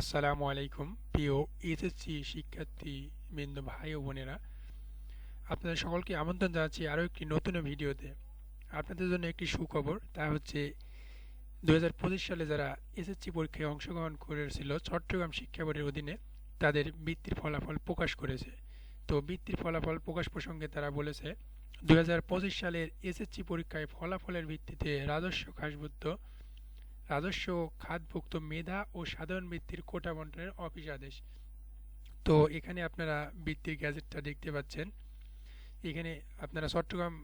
আসসালামু আলাইকুম। প্রিয় এসএসসি শিক্ষার্থী বৃন্দ, ভাই ও বোনেরা, আপনাদের সকলকে আমন্ত্রণ জানাচ্ছি আরও একটি নতুন ভিডিওতে। আপনাদের জন্য একটি সুখবর, তা হচ্ছে দু হাজার পঁচিশ সালে যারা এসএসসি পরীক্ষায় অংশগ্রহণ করেছিল, চট্টগ্রাম শিক্ষা বোর্ডের অধীনে তাদের বৃত্তির ফলাফল প্রকাশ করেছে। তো বৃত্তির ফলাফল প্রকাশ প্রসঙ্গে তারা বলেছে দু হাজার পঁচিশ সালের এসএসসি পরীক্ষায় ফলাফলের ভিত্তিতে রাজস্ব খাসভুক্ত রাজস্ব খাতভুক্ত মেধা ও সাধারণ বৃত্তির কোটা বন্টনের অফিস আদেশ। তো এখানে আপনারা বৃত্তির গ্যাজেটটা দেখতে পাচ্ছেন। এখানে আপনারা চট্টগ্রাম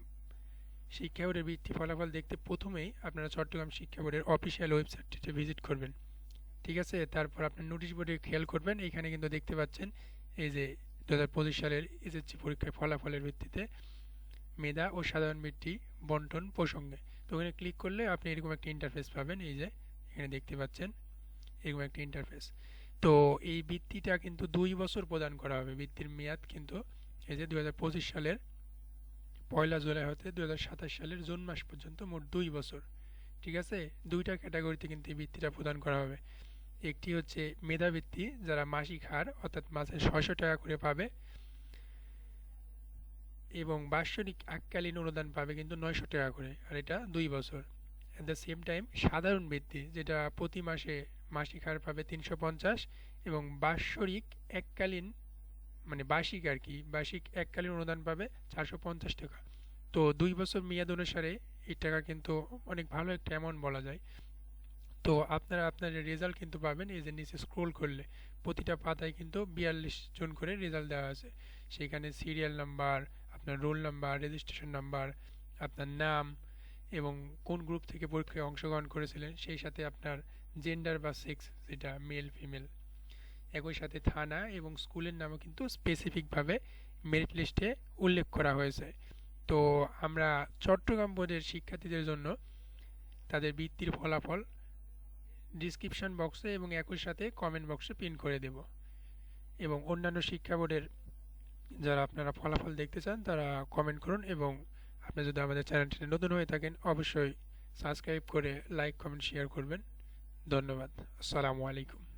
শিক্ষা বোর্ডের বৃত্তি ফলাফল দেখতে প্রথমেই আপনারা চট্টগ্রাম শিক্ষা বোর্ডের অফিসিয়াল ওয়েবসাইটটিতে ভিজিট করবেন। ঠিক আছে? তারপর আপনার নোটিশ বোর্ডে খেয়াল করবেন। এখানে কিন্তু দেখতে পাচ্ছেন এই যে দু হাজার পঁচিশ সালের এসএসসি পরীক্ষায় ফলাফলের ভিত্তিতে মেধা ও সাধারণ বৃত্তি বন্টন প্রসঙ্গে। ওখানে ক্লিক করলে আপনি এরকম একটা ইন্টারফেস পাবেন, এই যে এখানে দেখতে পাচ্ছেন, এরকম একটা ইন্টারফেস তো এই বৃত্তিটা কিন্তু দুই বছর প্রদান করা হবে বৃত্তির মেয়াদ কিন্তু এই যে দু হাজার পঁচিশ সালের পয়লা জুলাই হতে দু হাজার সাতাশ সালের জুন মাস পর্যন্ত মোট দুই বছর, ঠিক আছে? দুইটা ক্যাটাগরিতে কিন্তু এই বৃত্তিটা প্রদান করা হবে। একটি হচ্ছে মেধাবৃত্তি, যারা মাসিক হার, অর্থাৎ মাসে ছয়শো টাকা করে পাবে। এবং বাৎসরিক এককালীন অনুদান পাবে কিন্তু নয়শো টাকা করে, আর এটা দুই বছর। অ্যাট দ্য সেম টাইম সাধারণ বৃত্তি, যেটা প্রতি মাসে মাসিক হার পাবে তিনশো পঞ্চাশ এবং বাৎসরিক এককালীন মানে বার্ষিক আর কি, বার্ষিক এককালীন অনুদান পাবে চারশো পঞ্চাশ টাকা। তো দুই বছর মেয়াদ অনুসারে এই টাকা কিন্তু অনেক ভালো একটা অ্যামাউন্ট বলা যায়। তো আপনারা আপনার রেজাল্ট কিন্তু পাবেন, এই যে নিচে স্ক্রোল করলে। প্রতিটা পাতায় কিন্তু বিয়াল্লিশ জন করে রেজাল্ট দেওয়া আছে। সেখানে সিরিয়াল নাম্বার আপনার রোল নাম্বার রেজিস্ট্রেশন নাম্বার, আপনার নাম এবং কোন গ্রুপ থেকে পরীক্ষায় অংশগ্রহণ করেছিলেন, সেই সাথে আপনার জেন্ডার বা সেক্স যেটা মেল ফিমেল একই সাথে থানা এবং স্কুলের নামও কিন্তু স্পেসিফিকভাবে মেরিট লিস্টে উল্লেখ করা হয়েছে। তো আমরা চট্টগ্রাম বোর্ডের শিক্ষার্থীদের জন্য তাদের বৃত্তির ফলাফল ডিসক্রিপশন বক্সে এবং একই সাথে কমেন্ট বক্সে পিন করে দেব। এবং অন্যান্য শিক্ষা বোর্ডের যারা আপনারা ফলাফল দেখতে চান, তারা কমেন্ট করুন এবং আপনি যদি আমাদের চ্যানেলটি নতুন হয়ে থাকেন, অবশ্যই সাবস্ক্রাইব করে লাইক কমেন্ট শেয়ার করবেন। ধন্যবাদ। আসসালামু আলাইকুম।